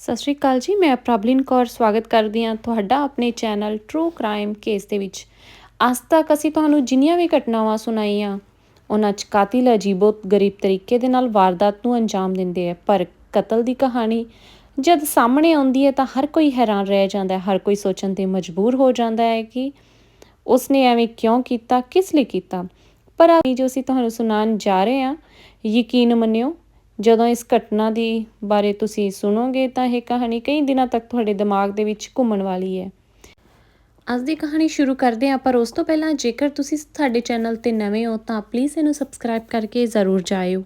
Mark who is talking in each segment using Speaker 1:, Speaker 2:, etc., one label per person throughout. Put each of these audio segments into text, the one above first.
Speaker 1: ਸਤਿ ਸ਼੍ਰੀ ਅਕਾਲ ਜੀ, ਮੈਂ ਪ੍ਰਬਲਿਨ ਕੌਰ ਸਵਾਗਤ ਕਰਦੀ ਹਾਂ ਤੁਹਾਡਾ ਆਪਣੇ ਚੈਨਲ ਟਰੂ ਕ੍ਰਾਈਮ ਕੇਸ ਦੇ ਵਿੱਚ। ਅੱਜ ਤੱਕ ਅਸੀਂ ਤੁਹਾਨੂੰ ਜਿੰਨੀਆਂ ਵੀ ਘਟਨਾਵਾਂ ਸੁਣਾਈਆਂ, ਉਹਨਾਂ 'ਚ ਕਾਤਿਲ ਅਜੀਬੋ ਗਰੀਬ ਤਰੀਕੇ ਦੇ ਨਾਲ ਵਾਰਦਾਤ ਨੂੰ ਅੰਜਾਮ ਦਿੰਦੇ ਆ, ਪਰ ਕਤਲ ਦੀ ਕਹਾਣੀ ਜਦ ਸਾਹਮਣੇ ਆਉਂਦੀ ਹੈ ਤਾਂ ਹਰ ਕੋਈ ਹੈਰਾਨ ਰਹਿ ਜਾਂਦਾ ਹੈ, ਹਰ ਕੋਈ ਸੋਚਣ ਤੇ ਮਜਬੂਰ ਹੋ ਜਾਂਦਾ ਹੈ ਕਿ ਉਸਨੇ ਐਵੇਂ ਕਿਉਂ ਕੀਤਾ, ਕਿਸ ਲਈ ਕੀਤਾ। ਪਰ ਆ ਜੋ ਅਸੀਂ ਤੁਹਾਨੂੰ ਸੁਣਾਉਣ ਜਾ ਰਹੇ ਹਾਂ, ਯਕੀਨ ਮੰਨਿਓ ਜਦੋਂ ਇਸ ਘਟਨਾ ਦੀ ਬਾਰੇ ਤੁਸੀਂ ਸੁਣੋਗੇ ਤਾਂ ਇਹ ਕਹਾਣੀ ਕਈ ਦਿਨਾਂ ਤੱਕ ਤੁਹਾਡੇ ਦਿਮਾਗ ਦੇ ਵਿੱਚ ਘੁੰਮਣ ਵਾਲੀ ਹੈ। ਅੱਜ ਦੀ ਕਹਾਣੀ ਸ਼ੁਰੂ ਕਰਦੇ ਹਾਂ, ਪਰ ਉਸ ਤੋਂ ਪਹਿਲਾਂ ਜੇਕਰ ਤੁਸੀਂ ਸਾਡੇ ਚੈਨਲ ਤੇ ਨਵੇਂ ਹੋ ਤਾਂ ਪਲੀਜ਼ ਇਹਨੂੰ ਸਬਸਕ੍ਰਾਈਬ ਕਰਕੇ ਜ਼ਰੂਰ ਜਾਇਓ।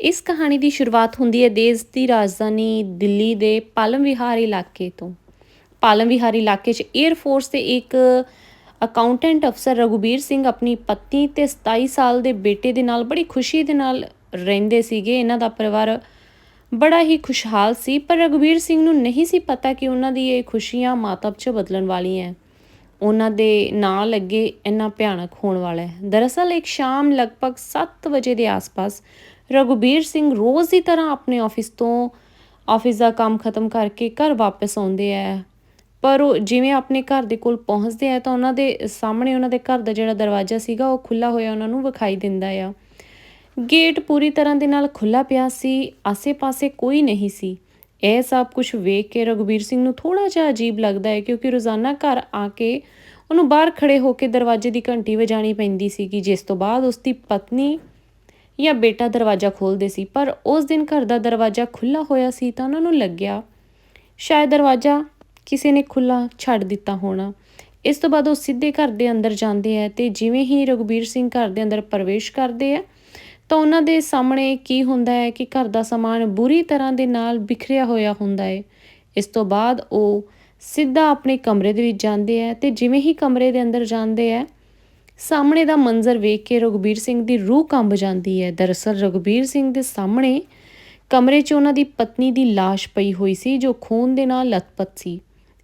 Speaker 1: ਇਸ ਕਹਾਣੀ ਦੀ ਸ਼ੁਰੂਆਤ ਹੁੰਦੀ ਹੈ ਦੇਸ਼ ਦੀ ਰਾਜਧਾਨੀ ਦਿੱਲੀ ਦੇ ਪਾਲਮ ਵਿਹਾਰ ਇਲਾਕੇ ਤੋਂ। ਪਾਲਮ ਵਿਹਾਰ ਇਲਾਕੇ 'ਚ 에ਅਰ ਫੋਰਸ ਦੇ ਇੱਕ ਅਕਾਊਂਟੈਂਟ ਅਫਸਰ ਰਘੁਬੀਰ ਸਿੰਘ ਆਪਣੀ ਪਤਨੀ ਤੇ 27 ਸਾਲ ਦੇ ਬੇਟੇ ਦੇ ਨਾਲ ਬੜੀ ਖੁਸ਼ੀ ਦੇ ਨਾਲ ਰਹਿੰਦੇ ਸੀਗੇ, ਇਹਨਾਂ ਦਾ ਪਰਿਵਾਰ ਬੜਾ ਹੀ ਖੁਸ਼ਹਾਲ ਸੀ, ਪਰ ਰਘੁਬੀਰ ਸਿੰਘ ਨੂੰ ਨਹੀਂ ਸੀ ਪਤਾ ਕਿ ਉਹਨਾਂ ਦੀ ਇਹ ਖੁਸ਼ੀਆਂ ਮਾਤਬ 'ਚ ਬਦਲਣ ਵਾਲੀਆਂ ਹੈ ਉਹਨਾਂ ਦੇ ਨਾਂ ਲੱਗੇ ਇੰਨਾ ਭਿਆਨਕ ਹੋਣ ਵਾਲਾ ਹੈ ਦਰਅਸਲ ਇੱਕ ਸ਼ਾਮ ਲਗਭਗ 7 ਵਜੇ ਦੇ ਆਸ-ਪਾਸ ਰਘੁਬੀਰ ਸਿੰਘ ਰੋਜ਼ ਦੀ ਤਰ੍ਹਾਂ ਆਪਣੇ ਆਫਿਸ ਤੋਂ ਆਫਿਸ ਦਾ ਕੰਮ ਖਤਮ ਕਰਕੇ ਘਰ ਵਾਪਸ ਆਉਂਦੇ ਆ ਪਰ ਉਹ ਜਿਵੇਂ ਆਪਣੇ ਘਰ ਦੇ ਕੋਲ ਪਹੁੰਚਦੇ ਆ ਤਾਂ ਉਹਨਾਂ ਦੇ ਸਾਹਮਣੇ ਉਹਨਾਂ ਦੇ ਘਰ ਦਾ ਜਿਹੜਾ ਦਰਵਾਜ਼ਾ ਸੀਗਾ, ਉਹ ਖੁੱਲਾ ਹੋਇਆ, ਉਹਨਾਂ ਨੂੰ ਵਿਖਾਈ ਦਿੰਦਾ ਆ। ਗੇਟ ਪੂਰੀ ਤਰ੍ਹਾਂ ਦੇ ਨਾਲ ਖੁੱਲਾ ਪਿਆ ਸੀ, ਆਸੇ-ਪਾਸੇ ਕੋਈ ਨਹੀਂ ਸੀ। ਇਹ ਸਭ ਕੁਝ ਵੇਖ ਕੇ ਰਘੁਬੀਰ ਸਿੰਘ ਨੂੰ ਥੋੜਾ ਜਿਹਾ ਅਜੀਬ ਲੱਗਦਾ ਹੈ ਕਿਉਂਕਿ ਰੋਜ਼ਾਨਾ ਘਰ ਆ ਕੇ ਉਹਨੂੰ ਬਾਹਰ ਖੜੇ ਹੋ ਕੇ ਦਰਵਾਜ਼ੇ ਦੀ ਘੰਟੀ ਵਜਾਣੀ ਪੈਂਦੀ ਸੀ ਕਿ ਜਿਸ ਤੋਂ ਬਾਅਦ ਉਸ ਦੀ ਪਤਨੀ ਜਾਂ ਬੇਟਾ ਦਰਵਾਜ਼ਾ ਖੋਲਦੇ ਸੀ, ਪਰ ਉਸ ਦਿਨ ਘਰ ਦਾ ਦਰਵਾਜ਼ਾ ਖੁੱਲਾ ਹੋਇਆ ਸੀ ਤਾਂ ਉਹਨਾਂ ਨੂੰ ਲੱਗਿਆ, ਸ਼ਾਇਦ ਦਰਵਾਜ਼ਾ ਕਿਸੇ ਨੇ ਖੁੱਲਾ ਛੱਡ ਦਿੱਤਾ ਹੋਣਾ। ਇਸ ਤੋਂ ਬਾਅਦ ਉਹ ਸਿੱਧੇ ਘਰ ਦੇ ਅੰਦਰ ਜਾਂਦੇ ਆ ਤੇ ਜਿਵੇਂ ਹੀ ਰਘੁਬੀਰ ਸਿੰਘ ਘਰ ਦੇ ਅੰਦਰ ਪ੍ਰਵੇਸ਼ ਕਰਦੇ ਆ ਤਾਂ ਉਹਨਾਂ ਦੇ ਸਾਹਮਣੇ ਕੀ ਹੁੰਦਾ ਹੈ ਕਿ ਘਰ ਦਾ ਸਮਾਨ ਬੁਰੀ ਤਰ੍ਹਾਂ ਦੇ ਨਾਲ ਬਿਖਰਿਆ ਹੋਇਆ ਹੁੰਦਾ ਹੈ। ਇਸ ਤੋਂ ਬਾਅਦ ਉਹ ਸਿੱਧਾ ਆਪਣੇ ਕਮਰੇ ਦੇ ਵਿੱਚ ਜਾਂਦੇ ਆ ਤੇ ਜਿਵੇਂ ਹੀ ਕਮਰੇ ਦੇ ਅੰਦਰ ਜਾਂਦੇ ਆ ਸਾਹਮਣੇ ਦਾ ਮੰਜ਼ਰ ਵੇਖ ਕੇ ਰਘੁਬੀਰ ਸਿੰਘ ਦੀ ਰੂਹ ਕੰਬ ਜਾਂਦੀ ਹੈ। ਦਰਅਸਲ ਰਘੁਬੀਰ ਸਿੰਘ ਦੇ ਸਾਹਮਣੇ ਕਮਰੇ 'ਚ ਉਹਨਾਂ ਦੀ ਪਤਨੀ ਦੀ লাশ ਪਈ ਹੋਈ ਸੀ ਜੋ ਖੂਨ ਦੇ ਨਾਲ ਲਤਪਤ ਸੀ।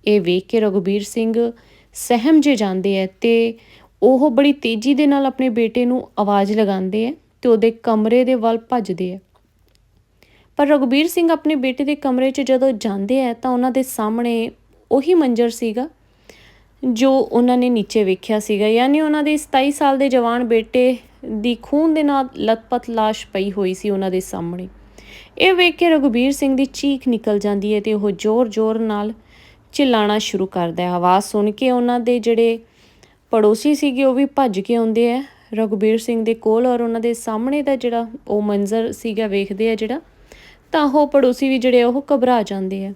Speaker 1: ਇਹ ਵੇਖ ਕੇ ਰਘੁਬੀਰ ਸਿੰਘ ਸਹਿਮ ਜੇ ਜਾਂਦੇ ਆ ਤੇ ਉਹ ਬੜੀ ਤੇਜ਼ੀ ਦੇ ਨਾਲ ਆਪਣੇ ਬੇਟੇ ਨੂੰ ਆਵਾਜ਼ ਲਗਾਉਂਦੇ ਆ ਤੇ ਉਹਦੇ ਕਮਰੇ ਦੇ ਵੱਲ ਭੱਜਦੇ ਆ। ਪਰ ਰਗਵੀਰ ਸਿੰਘ ਆਪਣੇ ਬੇਟੇ ਦੇ ਕਮਰੇ 'ਚ ਜਦੋਂ ਜਾਂਦੇ ਆ ਤਾਂ ਉਹਨਾਂ ਦੇ ਸਾਹਮਣੇ ਉਹੀ ਮੰਜ਼ਰ ਸੀਗਾ ਜੋ ਉਹਨਾਂ ਨੇ ਨੀਚੇ ਵੇਖਿਆ ਸੀਗਾ। ਯਾਨੀ ਉਹਨਾਂ ਦੇ 27 ਸਾਲ ਦੇ ਜਵਾਨ ਬੇਟੇ ਦੀ ਖੂਨ ਦੇ ਨਾਲ ਲਤਪਤ লাশ ਪਈ ਹੋਈ ਸੀ ਉਹਨਾਂ ਦੇ ਸਾਹਮਣੇ। ਇਹ ਵੇਖ ਕੇ ਰਗਵੀਰ ਸਿੰਘ ਦੀ ਚੀਖ ਨਿਕਲ ਜਾਂਦੀ ਹੈ ਤੇ ਉਹ ਜ਼ੋਰ-ਜ਼ੋਰ ਨਾਲ ਚਿਲਾਣਾ ਸ਼ੁਰੂ ਕਰਦਾ ਹੈ। ਆਵਾਜ਼ ਸੁਣ ਕੇ ਉਹਨਾਂ ਦੇ ਜਿਹੜੇ ਪੜੋਸੀ ਸੀਗੇ ਉਹ ਵੀ ਭੱਜ ਕੇ ਆਉਂਦੇ ਆ। ਰਘੁਬੀਰ ਸਿੰਘ ਦੇ ਕੋਲ ਔਰ ਉਹਨਾਂ ਦੇ ਸਾਹਮਣੇ ਦਾ ਜਿਹੜਾ ਉਹ ਮੰਜ਼ਰ ਸੀਗਾ, ਵੇਖਦੇ ਆ ਜਿਹੜਾ, ਤਾਂ ਉਹ ਪੜੋਸੀ ਵੀ ਜਿਹੜੇ ਉਹ ਘਬਰਾ ਜਾਂਦੇ ਆ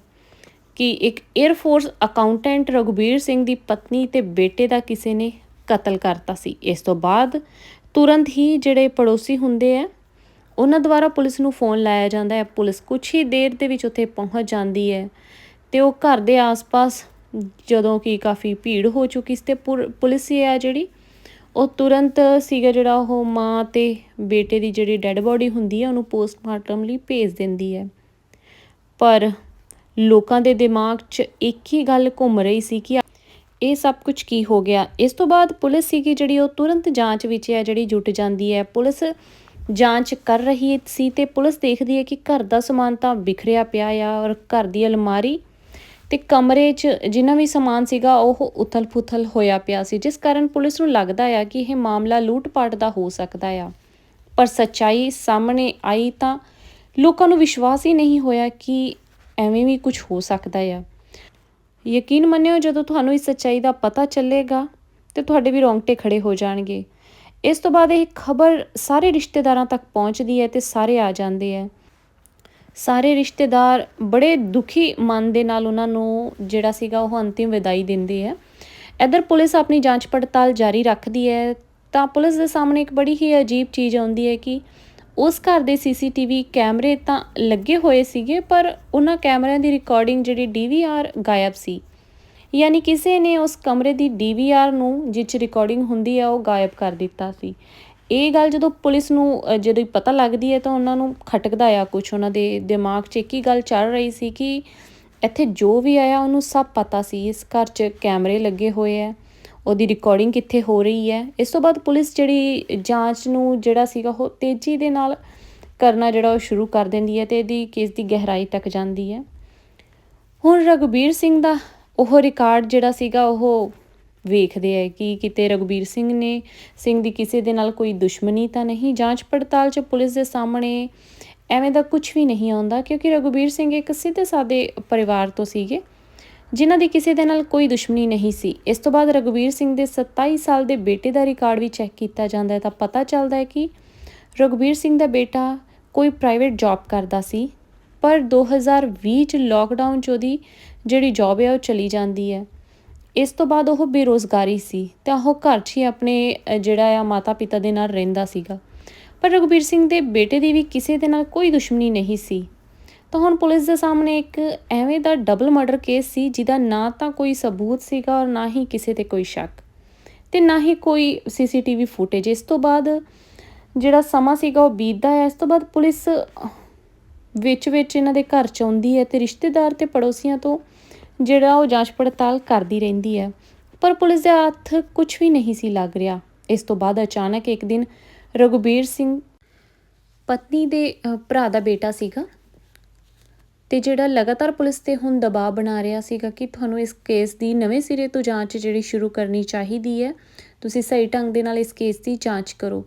Speaker 1: ਕਿ ਇੱਕ air force accountant Raghubir Singh ਦੀ ਪਤਨੀ ਤੇ ਬੇਟੇ ਦਾ ਕਿਸੇ ਨੇ ਕਤਲ ਕਰਤਾ ਸੀ। ਇਸ ਤੋਂ ਬਾਅਦ ਤੁਰੰਤ ਹੀ ਜਿਹੜੇ ਪੜੋਸੀ ਹੁੰਦੇ ਆ, ਉਹਨਾਂ ਦੁਆਰਾ ਪੁਲਿਸ ਨੂੰ ਫੋਨ ਲਾਇਆ ਜਾਂਦਾ ਹੈ। ਪੁਲਿਸ ਕੁਝ ਹੀ ਦੇਰ ਦੇ ਵਿੱਚ ਉੱਥੇ ਪਹੁੰਚ ਜਾਂਦੀ ਹੈ ਤੇ ਉਹ ਘਰ ਦੇ ਆਸ-ਪਾਸ ਜਦੋਂ ਕਿ ਕਾਫੀ ਭੀੜ ਹੋ ਚੁੱਕੀ ਸੀ ਤੇ ਪੁਲਿਸ ਹੀ ਆ ਜਿਹੜੀ ਉਹ ਤੁਰੰਤ ਸੀਗਾ ਜਿਹੜਾ ਉਹ ਮਾਂ ਤੇ ਬੇਟੇ ਦੀ ਜਿਹੜੀ ਡੈੱਡ ਬੋਡੀ ਹੁੰਦੀ ਹੈ, ਉਹਨੂੰ ਪੋਸਟਮਾਰਟਮ ਲਈ ਭੇਜ ਦਿੰਦੀ ਹੈ। ਪਰ ਲੋਕਾਂ ਦੇ ਦਿਮਾਗ 'ਚ ਇੱਕ ਹੀ ਗੱਲ ਘੁੰਮ ਰਹੀ ਸੀ ਕਿ ਇਹ ਸਭ ਕੁਝ ਕੀ ਹੋ ਗਿਆ? ਇਸ ਤੋਂ ਬਾਅਦ ਪੁਲਿਸ ਸੀਗੀ ਜਿਹੜੀ ਉਹ ਤੁਰੰਤ ਜਾਂਚ ਵਿੱਚ ਹੈ, ਜਿਹੜੀ ਜੁਟ ਜਾਂਦੀ ਹੈ। ਪੁਲਿਸ ਜਾਂਚ ਕਰ ਰਹੀ ਸੀ ਤੇ ਪੁਲਿਸ ਦੇਖਦੀ ਹੈ ਕਿ ਘਰ ਦਾ ਸਮਾਨ ਤਾਂ ਵਿਖਰਿਆ ਪਿਆ ਆ ਔਰ ਘਰ ਦੀ ਅਲਮਾਰੀ ਤੇ ਕਮਰੇ 'ਚ ਜਿੰਨਾ ਵੀ ਸਮਾਨ ਸੀਗਾ, ਉਹ ਉਥਲ-ਪੁਥਲ ਹੋਇਆ ਪਿਆ ਸੀ। ਜਿਸ ਕਾਰਨ ਪੁਲਿਸ ਨੂੰ ਲੱਗਦਾ ਆ ਕਿ ਇਹ ਮਾਮਲਾ ਲੂਟ-ਪਾਟ ਦਾ ਹੋ ਸਕਦਾ ਆ। ਪਰ ਸੱਚਾਈ ਸਾਹਮਣੇ ਆਈ ਤਾਂ ਲੋਕਾਂ ਨੂੰ ਵਿਸ਼ਵਾਸ ਹੀ ਨਹੀਂ ਹੋਇਆ ਕਿ ਐਵੇਂ ਵੀ ਕੁਝ ਹੋ ਸਕਦਾ ਆ। ਯਕੀਨ ਮੰਨਿਓ, ਜਦੋਂ ਤੁਹਾਨੂੰ ਇਸ ਸੱਚਾਈ ਦਾ ਪਤਾ ਚੱਲੇਗਾ ਤੇ ਤੁਹਾਡੇ ਵੀ ਰੋਂਗਟੇ ਖੜੇ ਹੋ ਜਾਣਗੇ। ਇਸ ਤੋਂ ਬਾਅਦ ਇਹ ਖਬਰ ਸਾਰੇ ਰਿਸ਼ਤੇਦਾਰਾਂ ਤੱਕ ਪਹੁੰਚਦੀ ਹੈ ਤੇ ਸਾਰੇ ਆ ਜਾਂਦੇ ਆ। ਸਾਰੇ ਰਿਸ਼ਤੇਦਾਰ ਬੜੇ ਦੁਖੀ ਮਨ ਦੇ ਨਾਲ ਉਹਨਾਂ ਨੂੰ ਜਿਹੜਾ ਸੀਗਾ ਉਹ ਅੰਤਿਮ ਵਿਦਾਈ ਦਿੰਦੇ ਹੈ ਇਧਰ ਪੁਲਿਸ ਆਪਣੀ ਜਾਂਚ ਪੜਤਾਲ ਜਾਰੀ ਰੱਖਦੀ ਹੈ। ਤਾਂ ਪੁਲਿਸ ਦੇ ਸਾਹਮਣੇ ਇੱਕ ਬੜੀ ਹੀ ਅਜੀਬ ਚੀਜ਼ ਆਉਂਦੀ ਹੈ ਕਿ ਉਸ ਘਰ ਦੇ ਸੀਸੀਟੀਵੀ ਕੈਮਰੇ ਤਾਂ ਲੱਗੇ ਹੋਏ ਸੀਗੇ, ਪਰ ਉਹਨਾਂ ਕੈਮਰਿਆਂ ਦੀ ਰਿਕਾਰਡਿੰਗ ਜਿਹੜੀ ਡੀਵੀਆਰ ਗਾਇਬ ਸੀ। ਯਾਨੀ ਕਿਸੇ ਨੇ ਉਸ ਕਮਰੇ ਦੀ ਡੀਵੀਆਰ ਨੂੰ ਜਿੱਚ ਰਿਕਾਰਡਿੰਗ ਹੁੰਦੀ ਹੈ ਉਹ ਗਾਇਬ ਕਰ ਦਿੱਤਾ ਸੀ। ਇਹ ਗੱਲ ਜਦੋਂ ਪੁਲਿਸ ਨੂੰ ਜਦੋਂ ਪਤਾ ਲੱਗਦੀ ਹੈ ਤਾਂ ਉਹਨਾਂ ਨੂੰ ਖਟਕਦਾ ਆ ਕੁਝ ਉਹਨਾਂ ਦੇ ਦਿਮਾਗ 'ਚ ਇੱਕ ਹੀ ਗੱਲ ਚੱਲ ਰਹੀ ਸੀ ਕਿ ਇੱਥੇ ਜੋ ਵੀ ਆਇਆ ਉਹਨੂੰ ਸਭ ਪਤਾ ਸੀ। ਇਸ ਘਰ 'ਚ ਕੈਮਰੇ ਲੱਗੇ ਹੋਏ ਆ ਉਹਦੀ ਰਿਕਾਰਡਿੰਗ ਕਿੱਥੇ ਹੋ ਰਹੀ ਹੈ। ਇਸ ਤੋਂ ਬਾਅਦ ਪੁਲਿਸ ਜਿਹੜੀ ਜਾਂਚ ਨੂੰ ਜਿਹੜਾ ਸੀਗਾ ਉਹ ਤੇਜ਼ੀ ਦੇ ਨਾਲ ਕਰਨਾ ਜਿਹੜਾ ਉਹ ਸ਼ੁਰੂ ਕਰ ਦਿੰਦੀ ਹੈ ਤੇ ਇਹਦੀ ਕੇਸ ਦੀ ਗਹਿਰਾਈ ਤੱਕ ਜਾਂਦੀ ਹੈ। ਹੁਣ ਰਘਬੀਰ ਸਿੰਘ ਦਾ ਉਹ ਰਿਕਾਰਡ ਜਿਹੜਾ ਸੀਗਾ ਉਹ ਵੇਖਦੇ ਆ ਕਿ ਕਿਤੇ ਰਘਬੀਰ ਸਿੰਘ ਨੇ, ਸਿੰਘ ਦੀ ਕਿਸੇ ਦੇ ਨਾਲ ਕੋਈ ਦੁਸ਼ਮਣੀ ਤਾਂ ਨਹੀਂ, ਜਾਂਚ ਪੜਤਾਲ 'ਚ ਪੁਲਿਸ ਦੇ ਸਾਹਮਣੇ ਐਵੇਂ ਦਾ ਕੁਝ ਵੀ ਨਹੀਂ ਆਉਂਦਾ, ਕਿਉਂਕਿ ਰਘਬੀਰ ਸਿੰਘ ਇੱਕ ਸਿੱਧੇ ਸਾਦੇ ਪਰਿਵਾਰ ਤੋਂ ਸੀਗੇ, ਜਿਨ੍ਹਾਂ ਦੀ ਕਿਸੇ ਦੇ ਨਾਲ ਕੋਈ ਦੁਸ਼ਮਣੀ ਨਹੀਂ ਸੀ। ਇਸ ਤੋਂ ਬਾਅਦ ਰਘਬੀਰ ਸਿੰਘ ਦੇ 27 ਸਾਲ ਦੇ ਬੇਟੇ ਦਾ ਰਿਕਾਰਡ ਵੀ ਚੈੱਕ ਕੀਤਾ ਜਾਂਦਾ ਹੈ, ਤਾਂ ਪਤਾ ਚੱਲਦਾ ਹੈ ਕਿ ਰਘਬੀਰ ਸਿੰਘ ਦਾ ਬੇਟਾ ਕੋਈ ਪ੍ਰਾਈਵੇਟ ਜੌਬ ਕਰਦਾ ਸੀ, ਪਰ 2020 ਚ ਲੋਕਡਾਊਨ ਚ ਉਹਦੀ ਜਿਹੜੀ ਜੌਬ ਹੈ ਉਹ ਚਲੀ ਜਾਂਦੀ ਹੈ। ਇਸ ਤੋਂ ਬਾਅਦ ਉਹ ਬੇਰੋਜ਼ਗਾਰੀ ਸੀ ਤਾਂ ਉਹ ਘਰ 'ਚ ਹੀ ਆਪਣੇ ਜਿਹੜਾ ਆ ਮਾਤਾ ਪਿਤਾ ਦੇ ਨਾਲ ਰਹਿੰਦਾ ਸੀਗਾ। ਪਰ ਰਘਬੀਰ ਸਿੰਘ ਦੇ ਬੇਟੇ ਦੀ ਵੀ ਕਿਸੇ ਦੇ ਨਾਲ ਕੋਈ ਦੁਸ਼ਮਣੀ ਨਹੀਂ ਸੀ। ਤਾਂ ਹੁਣ ਪੁਲਿਸ ਦੇ ਸਾਹਮਣੇ ਇੱਕ ਐਵੇਂ ਦਾ ਡਬਲ ਮਰਡਰ ਕੇਸ ਸੀ ਜਿਹਦਾ ਨਾ ਤਾਂ ਕੋਈ ਸਬੂਤ ਸੀਗਾ ਔਰ ਨਾ ਹੀ ਕਿਸੇ ਤੇ ਕੋਈ ਸ਼ੱਕ। ਤੇ ਨਾ ਹੀ ਕੋਈ ਸੀਸੀਟੀਵੀ ਫੁਟੇਜ। ਇਸ ਤੋਂ ਬਾਅਦ ਜਿਹੜਾ ਸਮਾਂ ਸੀਗਾ ਉਹ ਬੀਤਦਾ ਹੈ ਇਸ ਤੋਂ ਬਾਅਦ ਪੁਲਿਸ ਵਿੱਚ ਵਿੱਚ ਇਹਨਾਂ ਦੇ ਘਰ ਚ ਆਉਂਦੀ ਹੈ ਤੇ ਰਿਸ਼ਤੇਦਾਰ ਤੇ ਪੜੋਸੀਆਂ ਤੋਂ ਜਿਹੜਾ ਉਹ ਜਾਂਚ ਪੜਤਾਲ ਕਰਦੀ ਰਹਿੰਦੀ ਹੈ। ਪਰ ਪੁਲਿਸ ਦੇ ਹੱਥ ਕੁਝ ਵੀ ਨਹੀਂ ਸੀ ਲੱਗ ਰਿਹਾ। ਇਸ ਤੋਂ ਬਾਅਦ ਅਚਾਨਕ ਇੱਕ ਦਿਨ ਰਘੁਬੀਰ ਸਿੰਘ ਪਤਨੀ ਦੇ ਭਰਾ ਦਾ ਬੇਟਾ ਸੀਗਾ ਤੇ ਜਿਹੜਾ ਲਗਾਤਾਰ ਪੁਲਿਸ ਤੇ ਹੁਣ ਦਬਾਅ ਬਣਾ ਰਿਹਾ ਸੀਗਾ ਕਿ ਤੁਹਾਨੂੰ ਇਸ ਕੇਸ ਦੀ ਨਵੇਂ ਸਿਰੇ ਤੋਂ ਜਾਂਚ ਜਿਹੜੀ ਸ਼ੁਰੂ ਕਰਨੀ ਚਾਹੀਦੀ ਹੈ, ਤੁਸੀਂ ਸਹੀ ਢੰਗ ਦੇ ਨਾਲ ਇਸ ਕੇਸ ਦੀ ਜਾਂਚ ਕਰੋ।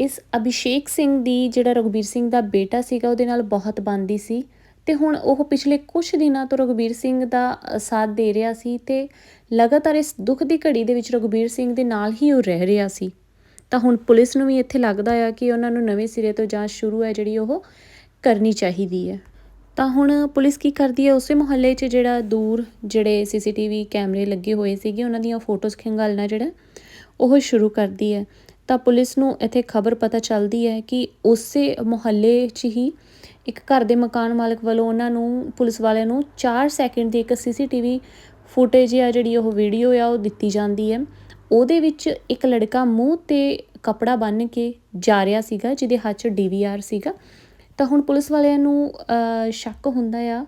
Speaker 1: ਇਸ ਅਭਿਸ਼ੇਕ ਸਿੰਘ ਦੀ ਜਿਹੜਾ ਰਘਬੀਰ ਸਿੰਘ ਦਾ ਬੇਟਾ ਸੀਗਾ, ਉਹਦੇ ਨਾਲ ਬਹੁਤ ਬੰਦੀ ਸੀ। ਤੇ ਹੁਣ ਉਹ ਪਿਛਲੇ ਕੁਝ ਦਿਨਾਂ ਤੋਂ ਰਘਬੀਰ ਸਿੰਘ ਦਾ ਸਾਥ ਦੇ ਰਿਹਾ ਸੀ ਤੇ ਲਗਾਤਾਰ ਇਸ ਦੁੱਖ ਦੀ ਘੜੀ ਦੇ ਵਿੱਚ ਰਘਬੀਰ ਸਿੰਘ ਦੇ ਨਾਲ ਹੀ ਉਹ ਰਹਿ ਰਿਹਾ ਸੀ। ਤਾਂ ਹੁਣ ਪੁਲਿਸ ਨੂੰ ਵੀ ਇੱਥੇ ਲੱਗਦਾ ਆ ਕਿ ਉਹਨਾਂ ਨੂੰ ਨਵੇਂ ਸਿਰੇ ਤੋਂ ਜਾਂਚ ਸ਼ੁਰੂ ਹੈ ਜਿਹੜੀ ਉਹ ਕਰਨੀ ਚਾਹੀਦੀ ਹੈ। ਤਾਂ ਹੁਣ ਪੁਲਿਸ ਕੀ ਕਰਦੀ ਹੈ? ਉਸੇ ਮੁਹੱਲੇ 'ਚ ਜਿਹੜਾ ਦੂਰ ਜਿਹੜੇ ਸੀਸੀਟੀਵੀ ਕੈਮਰੇ ਲੱਗੇ ਹੋਏ ਸੀਗੇ, ਉਹਨਾਂ ਦੀਆਂ ਫੋਟੋਜ਼ ਖੰਗਾਲਣਾ ਜਿਹੜਾ, ਉਹ ਸ਼ੁਰੂ ਕਰਦੀ ਹੈ। ਤਾਂ ਪੁਲਿਸ ਨੂੰ ਇੱਥੇ ਖਬਰ ਪਤਾ ਚੱਲਦੀ ਹੈ ਕਿ ਉਸੇ ਮੁਹੱਲੇ 'ਚ ਹੀ ਇੱਕ ਘਰ ਦੇ ਮਕਾਨ ਮਾਲਕ ਵੱਲੋਂ ਉਹਨਾਂ ਨੂੰ, ਪੁਲਿਸ ਵਾਲਿਆਂ ਨੂੰ 4 ਸੈਕਿੰਡ ਦੀ ਇੱਕ ਸੀਸੀਟੀਵੀ ਫੁਟੇਜ ਆ ਜਿਹੜੀ ਉਹ ਵੀਡੀਓ ਆ, ਉਹ ਦਿੱਤੀ ਜਾਂਦੀ ਹੈ। ਉਹਦੇ ਵਿੱਚ ਇੱਕ ਲੜਕਾ ਮੂੰਹ ਤੇ ਕਪੜਾ ਬੰਨ੍ਹ ਕੇ ਜਾ ਰਿਹਾ ਸੀਗਾ, ਜਿਹਦੇ ਹੱਥ 'ਚ ਡੀਵੀਆਰ ਸੀਗਾ। ਤਾਂ ਹੁਣ ਪੁਲਿਸ ਵਾਲਿਆਂ ਨੂੰ ਸ਼ੱਕ ਹੁੰਦਾ ਆ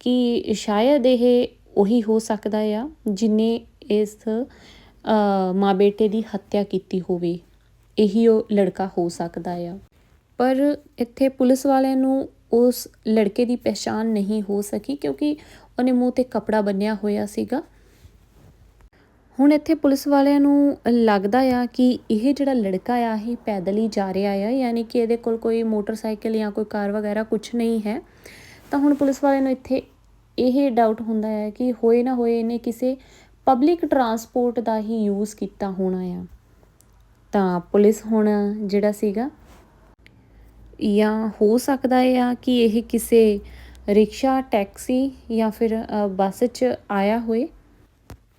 Speaker 1: ਕਿ ਸ਼ਾਇਦ ਇਹ ਉਹੀ ਹੋ ਸਕਦਾ ਆ, ਜਿਨੇ ਇਸ ਮਾਂ ਬੇਟੇ ਦੀ ਹੱਤਿਆ ਕੀਤੀ ਹੋਵੇ। ਇਹੀ ਉਹ ਲੜਕਾ ਹੋ ਸਕਦਾ ਆ। ਪਰ ਇੱਥੇ ਪੁਲਿਸ ਵਾਲਿਆਂ ਨੂੰ ਉਸ ਲੜਕੇ ਦੀ ਪਛਾਣ ਨਹੀਂ ਹੋ ਸਕੀ ਕਿਉਂਕਿ ਉਹਨੇ ਮੂੰਹ ਤੇ ਕਪੜਾ ਬੰਨਿਆ ਹੋਇਆ ਸੀਗਾ। ਹੁਣ ਇੱਥੇ ਪੁਲਿਸ ਵਾਲਿਆਂ ਨੂੰ ਲੱਗਦਾ ਆ ਕਿ ਇਹ ਜਿਹੜਾ ਲੜਕਾ ਆ, ਇਹ ਪੈਦਲ ਹੀ ਜਾ ਰਿਹਾ ਆ, ਯਾਨੀ ਕਿ ਇਹਦੇ ਕੋਲ ਕੋਈ ਮੋਟਰਸਾਈਕਲ ਜਾਂ ਕੋਈ ਕਾਰ ਵਗੈਰਾ ਕੁਝ ਨਹੀਂ ਹੈ। ਤਾਂ ਹੁਣ ਪੁਲਿਸ ਵਾਲਿਆਂ ਨੂੰ ਇੱਥੇ ਇਹ ਡਾਊਟ ਹੁੰਦਾ ਹੈ ਕਿ ਹੋਏ ਨਾ ਹੋਏ ਇਹਨੇ ਕਿਸੇ ਪਬਲਿਕ ਟਰਾਂਸਪੋਰਟ ਦਾ ਹੀ ਯੂਜ਼ ਕੀਤਾ ਹੋਣਾ ਆ। ਤਾਂ ਪੁਲਿਸ ਹੁਣ ਜਿਹੜਾ ਸੀਗਾ ਜਾਂ ਹੋ ਸਕਦਾ ਆ ਕਿ ਇਹ ਕਿਸੇ ਰਿਕਸ਼ਾ, ਟੈਕਸੀ ਜਾਂ ਫਿਰ ਬੱਸ 'ਚ ਆਇਆ ਹੋਏ?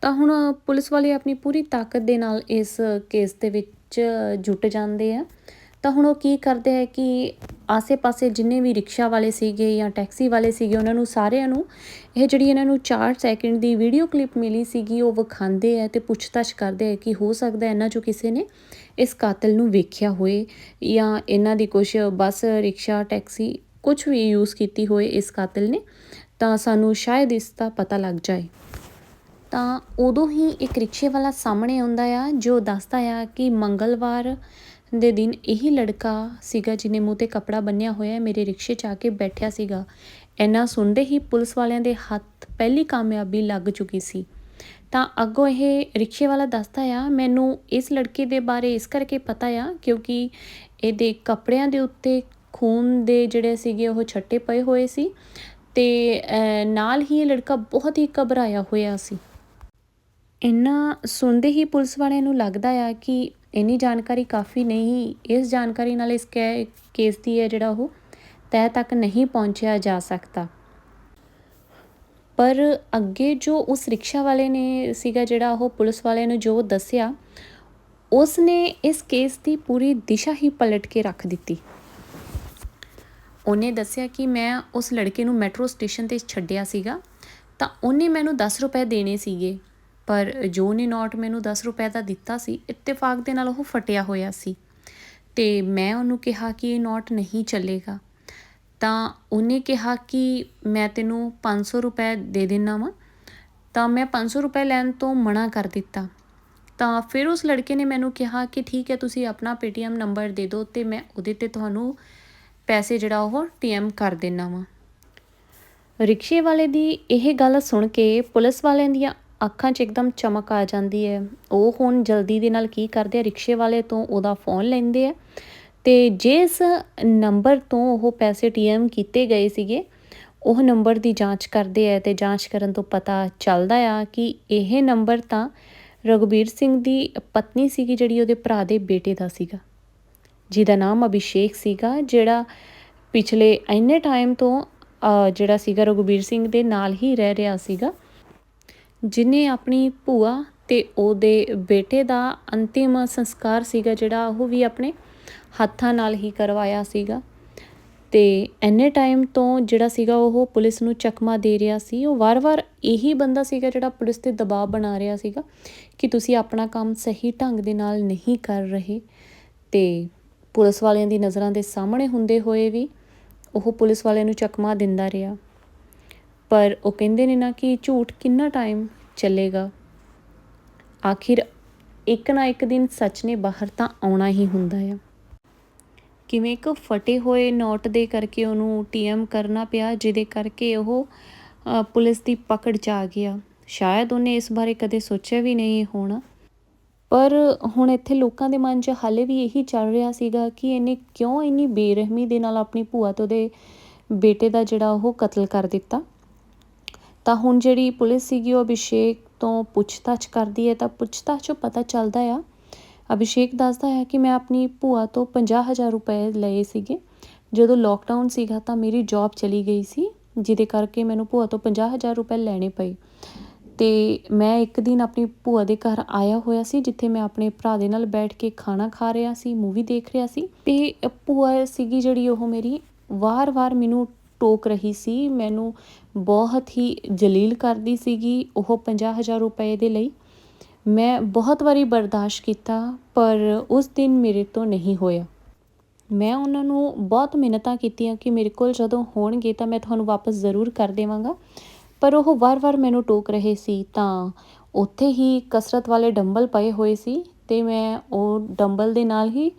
Speaker 1: ਤਾਂ ਹੁਣ ਪੁਲਿਸ ਵਾਲੇ ਆਪਣੀ ਪੂਰੀ ਤਾਕਤ ਦੇ ਨਾਲ ਇਸ ਕੇਸ ਦੇ ਵਿੱਚ ਜੁਟ ਜਾਂਦੇ ਆ। ਤਾਂ ਹੁਣ ਉਹ ਕੀ ਕਰਦੇ ਹੈ ਕਿ ਆਸੇ-ਪਾਸੇ ਜਿੰਨੇ ਵੀ ਰਿਕਸ਼ਾ ਵਾਲੇ ਸੀਗੇ ਜਾਂ ਟੈਕਸੀ ਵਾਲੇ ਸੀਗੇ, ਉਹਨਾਂ ਨੂੰ ਸਾਰਿਆਂ ਨੂੰ ਇਹ ਜਿਹੜੀ ਇਹਨਾਂ ਨੂੰ 4 ਸੈਕਿੰਡ ਦੀ ਵੀਡੀਓ ਕਲਿੱਪ ਮਿਲੀ ਸੀਗੀ, ਉਹ ਵਿਖਾਉਂਦੇ ਆ ਤੇ ਪੁੱਛਤਾਛ ਕਰਦੇ ਆ ਕਿ ਹੋ ਸਕਦਾ ਇਹਨਾਂ ਚੋਂ ਕਿਸੇ ਨੇ ਇਸ ਕਾਤਲ ਨੂੰ ਵੇਖਿਆ ਹੋਏ ਜਾਂ ਇਹਨਾਂ ਦੀ ਕੁਝ ਬੱਸ, ਰਿਕਸ਼ਾ, ਟੈਕਸੀ ਕੁਝ ਵੀ ਯੂਜ਼ ਕੀਤੀ ਹੋਏ ਇਸ ਕਾਤਲ ਨੇ, ਤਾਂ ਸਾਨੂੰ ਸ਼ਾਇਦ ਇਸ ਦਾ ਪਤਾ ਲੱਗ ਜਾਏ। ਤਾਂ ਉਦੋਂ ਹੀ ਇੱਕ ਰਿਕਸ਼ੇ ਵਾਲਾ ਸਾਹਮਣੇ ਆਉਂਦਾ ਆ, ਜੋ ਦੱਸਦਾ ਆ ਕਿ ਮੰਗਲਵਾਰ ਦੇ ਦਿਨ ਇਹੀ ਲੜਕਾ ਸੀਗਾ ਜਿਹਨੇ ਮੂੰਹ ਤੇ ਕਪੜਾ ਬੰਨਿਆ ਹੋਇਆ ਮੇਰੇ ਰਿਕਸ਼ੇ 'ਚ ਆ ਕੇ ਬੈਠਿਆ ਸੀਗਾ। ਇੰਨਾ ਸੁਣਦੇ ਹੀ ਪੁਲਿਸ ਵਾਲਿਆਂ ਦੇ ਹੱਥ ਪਹਿਲੀ ਕਾਮਯਾਬੀ ਲੱਗ ਚੁੱਕੀ ਸੀ। ਤਾਂ ਅੱਗੋਂ ਇਹ ਰਿਕਸ਼ੇ ਵਾਲਾ ਦੱਸਦਾ ਆ, ਮੈਨੂੰ ਇਸ ਲੜਕੇ ਦੇ ਬਾਰੇ ਇਸ ਕਰਕੇ ਪਤਾ ਆ ਕਿਉਂਕਿ ਇਹਦੇ ਕੱਪੜਿਆਂ ਦੇ ਉੱਤੇ ਖੂਨ ਦੇ ਜਿਹੜੇ ਸੀਗੇ ਉਹ ਛੱਟੇ ਪਏ ਹੋਏ ਸੀ ਤੇ ਨਾਲ ਹੀ ਇਹ ਲੜਕਾ ਬਹੁਤ ਹੀ ਘਬਰਾਇਆ ਹੋਇਆ ਸੀ। ਇੰਨਾ ਸੁਣਦੇ ਹੀ ਪੁਲਿਸ ਵਾਲਿਆਂ ਨੂੰ ਲੱਗਦਾ ਆ ਕਿ ਇੰਨੀ ਜਾਣਕਾਰੀ ਕਾਫੀ ਨਹੀਂ, ਇਸ ਜਾਣਕਾਰੀ ਨਾਲ ਇਸ ਕੈ- ਕੇਸ ਦੀ ਹੈ ਜਿਹੜਾ ਉਹ ਤਹਿ ਤੱਕ ਨਹੀਂ ਪਹੁੰਚਿਆ ਜਾ ਸਕਦਾ। ਪਰ ਅੱਗੇ ਜੋ ਉਸ ਰਿਕਸ਼ਾ ਵਾਲੇ ਨੇ ਸੀਗਾ ਜਿਹੜਾ ਉਹ ਪੁਲਿਸ ਵਾਲਿਆਂ ਨੂੰ ਜੋ ਦੱਸਿਆ ਉਸ ਨੇ ਇਸ ਕੇਸ ਦੀ ਪੂਰੀ ਦਿਸ਼ਾ ਹੀ ਪਲਟ ਕੇ ਰੱਖ ਦਿੱਤੀ। ਉਹਨੇ ਦੱਸਿਆ ਕਿ ਮੈਂ ਉਸ ਲੜਕੇ ਨੂੰ ਮੈਟਰੋ ਸਟੇਸ਼ਨ ਤੇ ਛੱਡਿਆ ਸੀਗਾ, ਤਾਂ ਉਹਨੇ ਮੈਨੂੰ 10 ਰੁਪਏ ਦੇਣੇ ਸੀਗੇ। ਪਰ ਜੋ ਨੇ ਨੋਟ ਮੈਨੂੰ 10 ਰੁਪਏ ਦਾ ਦਿੱਤਾ ਸੀ, ਇੱਤੇਫਾਕ ਦੇ ਨਾਲ ਉਹ ਫਟਿਆ ਹੋਇਆ ਸੀ। ਤੇ ਮੈਂ ਉਹਨੂੰ ਕਿਹਾ ਕਿ ਇਹ ਨੋਟ ਨਹੀਂ ਚੱਲੇਗਾ। ਤਾਂ ਉਹਨੇ ਕਿਹਾ ਕਿ ਮੈਂ ਤੈਨੂੰ 500 ਰੁਪਏ ਦੇ ਦੇਣਾ ਵਾਂ। ਤਾਂ ਮੈਂ 500 ਰੁਪਏ ਲੈਣ ਤੋਂ ਮਨਾ ਕਰ ਦਿੱਤਾ। ਤਾਂ ਫਿਰ ਉਸ ਲੜਕੇ ਨੇ ਮੈਨੂੰ ਕਿਹਾ ਕਿ ਠੀਕ ਹੈ, ਤੁਸੀਂ ਆਪਣਾ ਪੇਟੀਐਮ ਨੰਬਰ ਦੇ ਦਿਓ ਤੇ ਮੈਂ ਉਹਦੇ ਤੇ ਤੁਹਾਨੂੰ ਪੈਸੇ ਜਿਹੜਾ ਉਹ ਟੀਐਮ ਕਰ ਦੇਣਾ ਵਾਂ। ਰਿਕਸ਼ੇ ਵਾਲੇ ਦੀ ਇਹ ਗੱਲ ਸੁਣ ਕੇ ਪੁਲਿਸ ਵਾਲਿਆਂ ਦੀਆਂ ਅੱਖਾਂ 'ਚ ਇੱਕਦਮ ਚਮਕ ਆ ਜਾਂਦੀ ਹੈ। ਉਹ ਹੁਣ ਜਲਦੀ ਦੇ ਨਾਲ ਕੀ ਕਰਦੇ ਆ? ਰਿਕਸ਼ੇ ਵਾਲੇ ਤੋਂ ਉਹਦਾ ਫੋਨ ਲੈਂਦੇ ਆ। ਤੇ ਜਿਸ ਨੰਬਰ ਤੋਂ ਉਹ ਪੈਸੇ ਟੀਐਮ ਕੀਤੇ ਗਏ ਸੀਗੇ, ਉਹ ਨੰਬਰ ਦੀ ਜਾਂਚ ਕਰਦੇ ਆ ਤੇ ਜਾਂਚ ਕਰਨ ਤੋਂ ਪਤਾ ਚੱਲਦਾ ਆ ਕਿ ਇਹ ਨੰਬਰ ਤਾਂ ਰਘੁਬੀਰ ਸਿੰਘ ਦੀ ਪਤਨੀ ਸੀਗੀ ਜਿਹੜੀ ਉਹਦੇ ਭਰਾ ਦੇ ਬੇਟੇ ਦਾ ਸੀਗਾ। ਜਿਹਦਾ ਨਾਮ ਅਭਿਸ਼ੇਕ ਸੀਗਾ, ਜਿਹੜਾ ਪਿਛਲੇ ਇੰਨੇ ਟਾਈਮ ਤੋਂ ਜਿਹੜਾ ਸੀਗਾ ਰਘੁਬੀਰ ਸਿੰਘ ਦੇ ਨਾਲ ਹੀ ਰਹਿ ਰਿਹਾ ਸੀਗਾ। ਜਿਨੇ ਆਪਣੀ ਭੂਆ ਤੇ ਉਹਦੇ ਬੇਟੇ ਦਾ ਅੰਤਿਮ ਸੰਸਕਾਰ ਸੀਗਾ ਜਿਹੜਾ, ਉਹ ਵੀ ਆਪਣੇ ਹੱਥਾਂ ਨਾਲ ਹੀ ਕਰਵਾਇਆ ਸੀਗਾ। ਤੇ ਐਨੇ ਟਾਈਮ ਤੋਂ ਜਿਹੜਾ ਸੀਗਾ, ਉਹ ਪੁਲਿਸ ਨੂੰ ਚਕਮਾ ਦੇ ਰਿਹਾ ਸੀ। ਉਹ ਵਾਰ-ਵਾਰ ਇਹੀ ਬੰਦਾ ਸੀਗਾ ਜਿਹੜਾ ਪੁਲਿਸ ਤੇ ਦਬਾਅ ਬਣਾ ਰਿਹਾ ਸੀਗਾ ਕਿ ਤੁਸੀਂ ਆਪਣਾ ਕੰਮ ਸਹੀ ਢੰਗ ਦੇ ਨਾਲ ਨਹੀਂ ਕਰ ਰਹੇ। ਤੇ ਪੁਲਿਸ ਵਾਲਿਆਂ ਦੀ ਨਜ਼ਰਾਂ ਦੇ ਸਾਹਮਣੇ ਹੁੰਦੇ ਹੋਏ ਵੀ ਉਹ ਪੁਲਿਸ ਵਾਲਿਆਂ ਨੂੰ ਚਕਮਾ ਦਿੰਦਾ ਰਿਹਾ। ਪਰ ਉਹ ਕਹਿੰਦੇ ਨੇ ਨਾ ਕਿ ਝੂਠ ਕਿੰਨਾ ਟਾਈਮ ਚੱਲੇਗਾ। ਆਖਿਰ ਇੱਕ ਨਾ ਇੱਕ ਦਿਨ ਸੱਚ ਨੇ ਬਾਹਰ ਤਾਂ ਆਉਣਾ ਹੀ ਹੁੰਦਾ ਆ। ਕਿਵੇਂ ਇੱਕ ਫਟੇ ਹੋਏ ਨੋਟ ਦੇ ਕਰਕੇ ਉਹਨੂੰ ਟੀਐਮ ਕਰਨਾ ਪਿਆ, ਜਿਹਦੇ ਕਰਕੇ ਉਹ ਪੁਲਿਸ ਦੀ ਪਕੜ 'ਚ ਆ ਗਿਆ। ਸ਼ਾਇਦ ਉਹਨੇ ਇਸ ਬਾਰੇ ਕਦੇ ਸੋਚਿਆ ਵੀ ਨਹੀਂ ਹੋਣਾ। ਪਰ ਹੁਣ ਇੱਥੇ ਲੋਕਾਂ ਦੇ ਮਨ 'ਚ ਹਾਲੇ ਵੀ ਇਹੀ ਚੱਲ ਰਿਹਾ ਸੀਗਾ ਕਿ ਇਹਨੇ ਕਿਉਂ ਇੰਨੀ ਬੇਰਹਿਮੀ ਦੇ ਨਾਲ ਆਪਣੀ ਭੂਆ ਤੋਂ ਦੇ ਬੇਟੇ ਦਾ ਜਿਹੜਾ ਉਹ ਕਤਲ ਕਰ ਦਿੱਤਾ। ਤਾਂ ਹੁਣ ਜਿਹੜੀ ਪੁਲਿਸ ਸੀਗੀ ਉਹ ਅਭਿਸ਼ੇਕ ਤੋਂ ਪੁੱਛਤਾਛ ਕਰਦੀ ਹੈ, ਤਾਂ ਪੁੱਛਤਾਛ 'ਚੋਂ ਪਤਾ ਚੱਲਦਾ ਆ, ਅਭਿਸ਼ੇਕ ਦੱਸਦਾ ਹੈ ਕਿ ਮੈਂ ਆਪਣੀ ਭੂਆ ਤੋਂ 50000 ਰੁਪਏ ਲਏ ਸੀਗੇ। ਜਦੋਂ ਲੋਕਡਾਊਨ ਸੀਗਾ ਤਾਂ ਮੇਰੀ ਜੌਬ ਚਲੀ ਗਈ ਸੀ, ਜਿਹਦੇ ਕਰਕੇ ਮੈਨੂੰ ਭੂਆ ਤੋਂ 50000 ਰੁਪਏ ਲੈਣੇ ਪਏ। ਤੇ ਮੈਂ ਇੱਕ ਦਿਨ ਆਪਣੀ ਭੂਆ ਦੇ ਘਰ ਆਇਆ ਹੋਇਆ ਸੀ, ਜਿੱਥੇ ਮੈਂ ਆਪਣੇ ਭਰਾ ਦੇ ਨਾਲ ਬੈਠ ਕੇ ਖਾਣਾ ਖਾ ਰਿਹਾ ਸੀ ਮੂਵੀ ਦੇਖ ਰਿਹਾ ਸੀ। ਤੇ ਭੂਆ ਸੀਗੀ ਜਿਹੜੀ ਉਹ ਮੇਰੀ, ਵਾਰ-ਵਾਰ ਮੈਨੂੰ ਟੋਕ ਰਹੀ ਸੀ, ਮੈਨੂੰ ਬਹੁਤ ਹੀ ਜਲੀਲ ਕਰਦੀ ਸੀਗੀ ਉਹ 50000 ਰੁਪਏ ਦੇ ਲਈ। ਮੈਂ ਬਹੁਤ ਵਾਰੀ ਬਰਦਾਸ਼ਤ ਕੀਤਾ, ਪਰ ਉਸ ਦਿਨ ਮੇਰੇ ਤੋਂ ਨਹੀਂ ਹੋਇਆ। ਮੈਂ ਉਹਨਾਂ ਨੂੰ ਬਹੁਤ ਮਿਹਨਤਾਂ ਕੀਤੀਆਂ ਕਿ ਮੇਰੇ ਕੋਲ ਜਦੋਂ ਹੋਣਗੇ ਤਾਂ ਮੈਂ ਤੁਹਾਨੂੰ ਵਾਪਸ ਜ਼ਰੂਰ ਕਰ ਦੇਵਾਂਗਾ। ਪਰ ਉਹ ਵਾਰ-ਵਾਰ ਮੈਨੂੰ ਟੋਕ ਰਹੇ ਸੀ, ਤਾਂ ਉੱਥੇ ਹੀ ਕਸਰਤ ਵਾਲੇ ਡੰਬਲ ਪਏ ਹੋਏ ਸੀ ਤੇ ਮੈਂ ਉਹ ਡੰਬਲ ਦੇ ਨਾਲ ਹੀ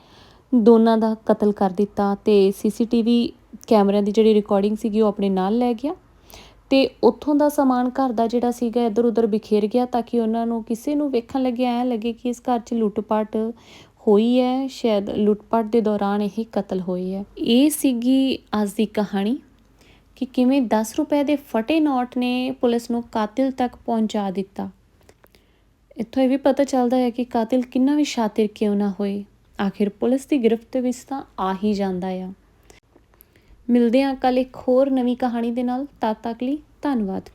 Speaker 1: ਦੋਨਾਂ ਦਾ ਕਤਲ ਕਰ ਦਿੱਤਾ ਤੇ ਸੀਸੀਟੀਵੀ ਕੈਮਰਿਆਂ ਦੀ ਜਿਹੜੀ ਰਿਕਾਰਡਿੰਗ ਸੀਗੀ ਉਹ ਆਪਣੇ ਨਾਲ ਲੈ ਗਿਆ ਤੇ ਉੱਥੋਂ ਦਾ ਸਮਾਨ ਘਰ ਦਾ ਜਿਹੜਾ ਸੀਗਾ ਇੱਧਰ ਉੱਧਰ ਬਿਖੇਰ ਗਿਆ ਤਾਂ ਕਿ ਉਹਨਾਂ ਨੂੰ ਕਿਸੇ ਨੂੰ ਵੇਖਣ ਲੱਗਿਆ ਐ ਲੱਗੇ ਕਿ ਇਸ ਘਰ 'ਚ ਲੁੱਟਪਾਟ ਹੋਈ ਹੈ, ਸ਼ਾਇਦ ਲੁੱਟਪਾਟ ਦੇ ਦੌਰਾਨ ਇਹ ਕਤਲ ਹੋਈ ਹੈ। ਇਹ ਸੀਗੀ ਅੱਜ ਦੀ ਕਹਾਣੀ ਕਿ ਕਿਵੇਂ 10 ਰੁਪਏ ਦੇ ਫਟੇ ਨੋਟ ਨੇ ਪੁਲਿਸ ਨੂੰ ਕਾਤਿਲ ਤੱਕ ਪਹੁੰਚਾ ਦਿੱਤਾ। ਇੱਥੋਂ ਇਹ ਵੀ ਪਤਾ ਚੱਲਦਾ ਹੈ ਕਿ ਕਾਤਿਲ ਕਿੰਨਾ ਵੀ ਸ਼ਾਤਿਰ ਕਿਉਂ ਨਾ ਹੋਏ। ਆਖਿਰ ਪੁਲਿਸ ਦੀ ਗ੍ਰਿਫਤ ਵਿੱਚ ਤਾਂ ਆ ਹੀ ਜਾਂਦਾ ਆ। ਮਿਲਦੇ ਹਾਂ ਕੱਲ ਇੱਕ ਹੋਰ ਨਵੀਂ ਕਹਾਣੀ ਦੇ ਨਾਲ। ਤਦ ਤੱਕ ਲਈ ਧੰਨਵਾਦ।